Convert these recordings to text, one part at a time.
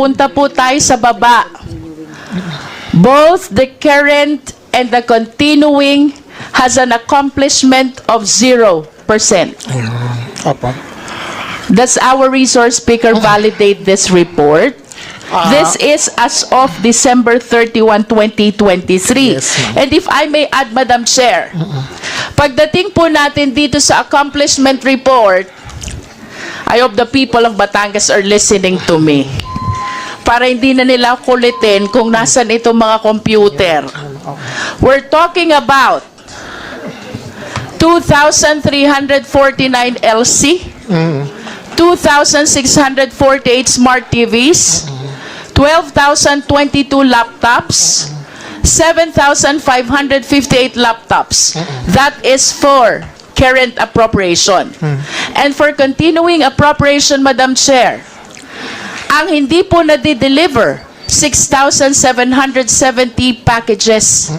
punta po tayo sa baba. Both the current and the continuing has an accomplishment of 0%. Opo. Does our resource speaker validate this report? This is as of December 31, 2023. Yes, ma'am. And if I may add, Madam Chair, pagdating po natin dito sa accomplishment report, I hope the people of Batangas are listening to me. Para hindi na nila kulitin kung nasan itong mga computer. We're talking about 2,349 LC, 2,648 smart TVs, 12,022 laptops, 7,558 laptops. That is for current appropriation. And for continuing appropriation, Madam Chair, ang hindi po nadi-deliver, 6,770 packages.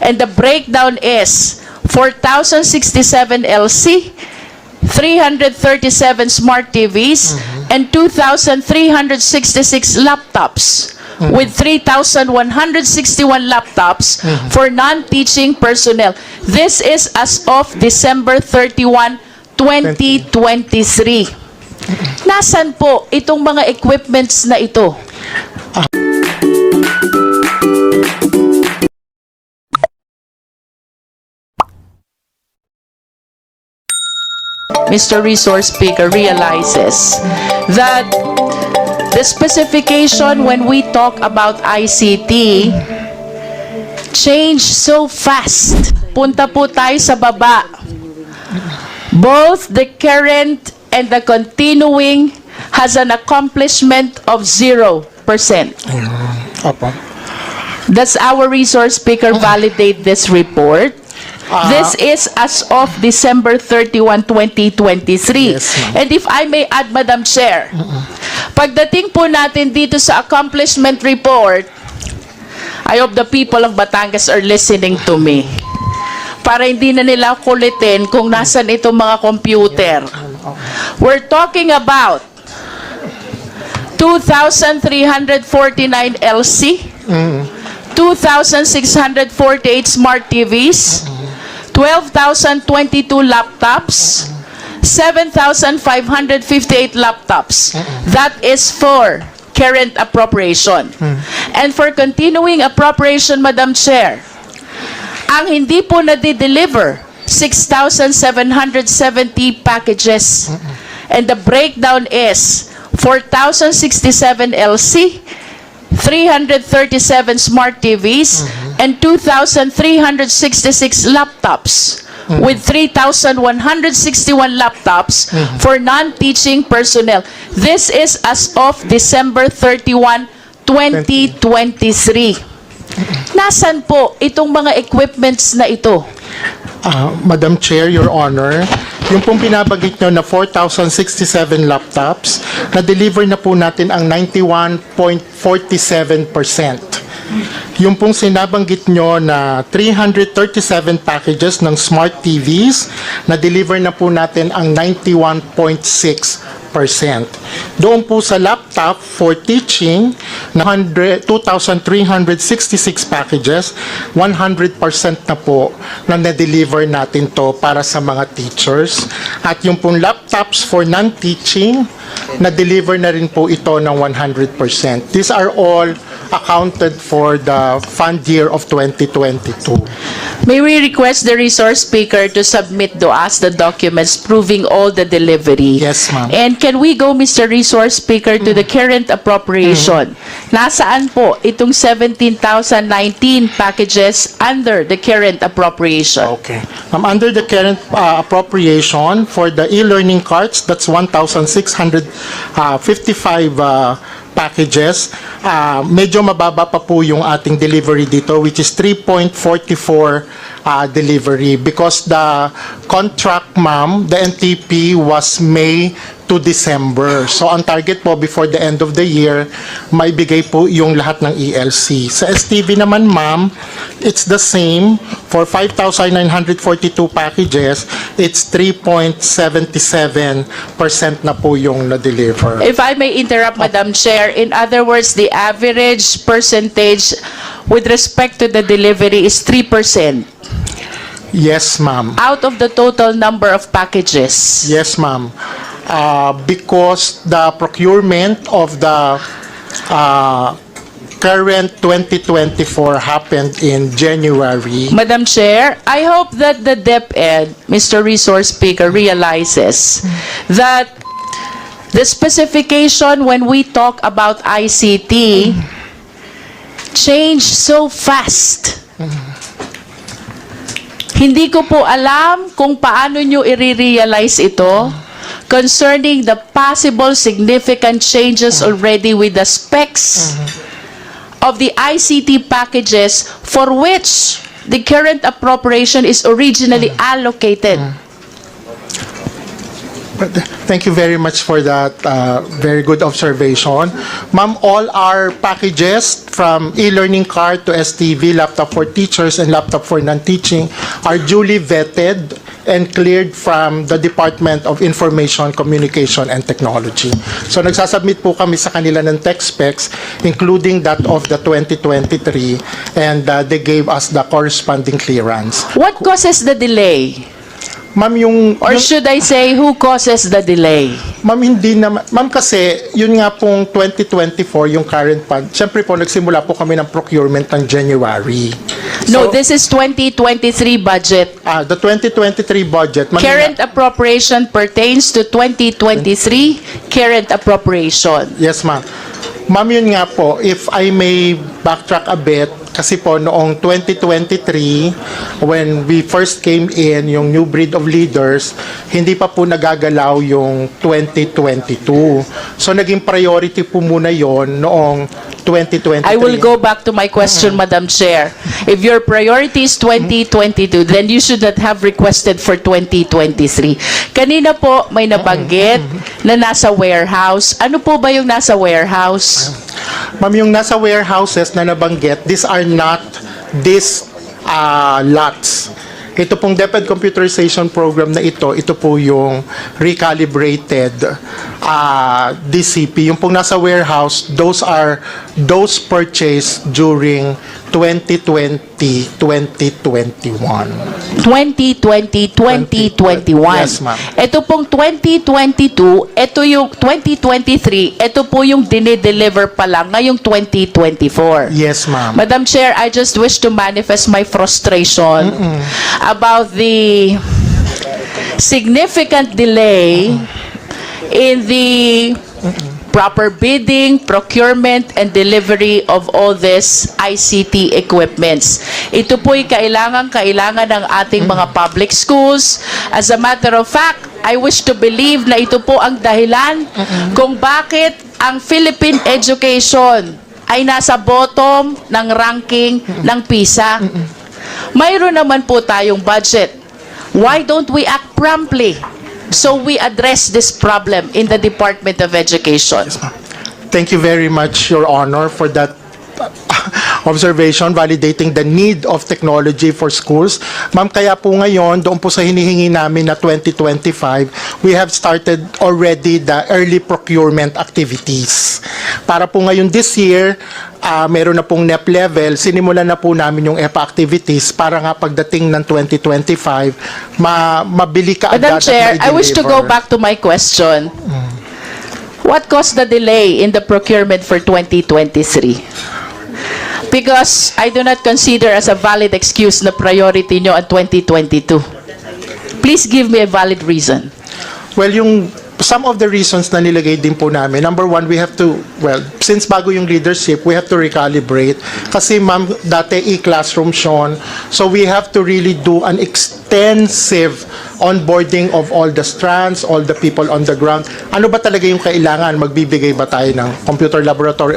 And the breakdown is 4,067 LC, 337 smart TVs, and 2,366 laptops, with 3,161 laptops for non-teaching personnel. This is as of December 31, 2023. Nasaan po itong mga equipments na ito? Mr. Resource Speaker realizes that the specification when we talk about ICT change so fast. Punta po tayo sa baba. Both the current and the continuing has an accomplishment of 0%. Opo. Does our resource speaker validate this report? This is as of December 31, 2023. Yes, ma'am. And if I may add, Madam Chair, pagdating po natin dito sa accomplishment report, I hope the people of Batangas are listening to me. Para hindi na nila kulitin kung nasan itong mga computer. We're talking about 2,349 LC, 2,648 smart TVs, 12,022 laptops, 7,558 laptops. That is for current appropriation. And for continuing appropriation, Madam Chair, ang hindi po nadi-deliver, 6,770 packages. And the breakdown is 4,067 LC, 337 smart TVs, and 2,366 laptops, with 3,161 laptops for non-teaching personnel. This is as of December 31, 2023. Nasaan po itong mga equipments na ito? Ah, Madam Chair, Your Honor, yung pong pinabagit nyo na 4,067 laptops, na-deliver na po natin ang 91.47%. Yung pong sinabanggit nyo na 337 packages ng smart TVs, na-deliver na po natin ang 91.6%. Doon po sa laptop for teaching, na 100 2,366 packages, 100% na po na na-deliver natin to para sa mga teachers. At yung pong laptops for non-teaching, na-deliver na rin po ito ng 100%. These are all accounted for the fund year of 2022. May we request the resource speaker to submit to us the documents proving all the delivery? Yes, ma'am. And can we go, Mr. Resource Speaker, to the current appropriation? Nasaan po itong 17,019 packages under the current appropriation? Okay. Um, under the current uh, appropriation for the e-learning cards, that's 1,655 uh, packages. Uh, medyo mababa pa po yung ating delivery dito, which is 3.44 uh, delivery because the contract, ma'am, the NTP was May to December. So ang target po before the end of the year, maibigay po yung lahat ng ELC. Sa STV naman ma'am, it's the same. For 5,942 packages, it's 3.77% na po yung na-deliver. If I may interrupt, Madam Chair, in other words, the average percentage with respect to the delivery is 3% Yes ma'am. out of the total number of packages. Yes, ma'am. Uh, because the procurement of the uh, current 2024 happened in January. Madam Chair, I hope that the DepEd, Mr. Resource Speaker, realizes that the specification when we talk about ICT changed so fast. Hindi ko po alam kung paano nyo i-realize ito concerning the possible significant changes already with the specs of the ICT packages for which the current appropriation is originally allocated. Thank you very much for that uh, very good observation. Ma'am, all our packages from e-learning card to STV, laptop for teachers and laptop for non-teaching are duly vetted and cleared from the Department of Information, Communication and Technology. So nagsasubmit po kami sa kanila ng tech specs, including that of the 2023, and uh, they gave us the corresponding clearance. What causes the delay? Ma'am, yung... Or yung- should I say, who causes the delay? Ma'am, hindi naman. Ma'am, kasi yun nga pong 2024, yung current fund. Siyempre po, nagsimula po kami ng procurement ng January. No, So, this is 2023 budget. ah, the 2023 budget. ma'am, Current appropriation pertains to 2023 current appropriation. Yes, ma'am. Ma'am, yun nga po, if I may backtrack a bit, kasi po noong 2023, when we first came in, yung new breed of leaders, hindi pa po nagagalaw yung 2022. So, naging priority po muna yon noong 2023. I will go back to my question, Madam Chair. If your priority is 2022, then you should not have requested for 2023. Kanina po may nabanggit na nasa warehouse. Ano po ba yung nasa warehouse? Ma'am, yung nasa warehouses na nabanggit, these are not these uh, lots. Ito pong DepEd computerization program na ito, ito po yung recalibrated uh, DCP. Yung pong nasa warehouse, those are those purchased during 2020-2021. 2020, 2021. Yes, ma'am. Ito pong 2022, ito yung 2023, ito po yung dinideliver pa lang ngayong 2024. Yes, ma'am. Madam Chair, I just wish to manifest my frustration about the significant delay in the proper bidding, procurement, and delivery of all this ICT equipments. Ito po'y kailangan-kailangan ng ating mga public schools. As a matter of fact, I wish to believe na ito po ang dahilan kung bakit ang Philippine education ay nasa bottom ng ranking ng PISA. Mayroon naman po tayong budget. Why don't we act promptly so we address this problem in the Department of Education? Thank you very much, Your Honor, for that observation validating the need of technology for schools. Ma'am, kaya po ngayon, doon po sa hinihingi namin na 2025, we have started already the early procurement activities. Para po ngayon this year, ah, meron na pong NEP level, sinimulan na po namin yung EPA activities para nga pagdating ng 2025, ma mabili ka Madam agad Chair, I wish to go back to my question. What caused the delay in the procurement for 2023? Because I do not consider as a valid excuse na priority nyo ang 2022. Please give me a valid reason. Well, yung some of the reasons na nilagay din po namin, number one, we have to, well, since bago yung leadership, we have to recalibrate. Kasi ma'am, dati e-classroom Sean, so we have to really do an extensive onboarding of all the strands, all the people on the ground. Ano ba talaga yung kailangan? Magbibigay ba tayo ng computer laboratory?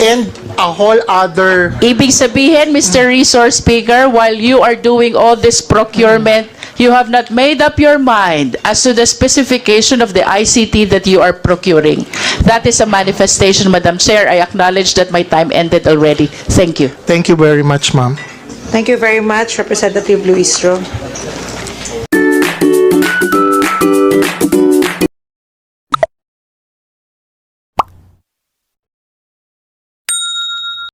And a whole other Ibig sabihin, Mr. Resource Speaker, while you are doing all this procurement, you have not made up your mind as to the specification of the ICT that you are procuring. That is a manifestation, Madam Chair. I acknowledge that my time ended already. Thank you. Thank you very much, ma'am. Thank you very much, Representative Luistro.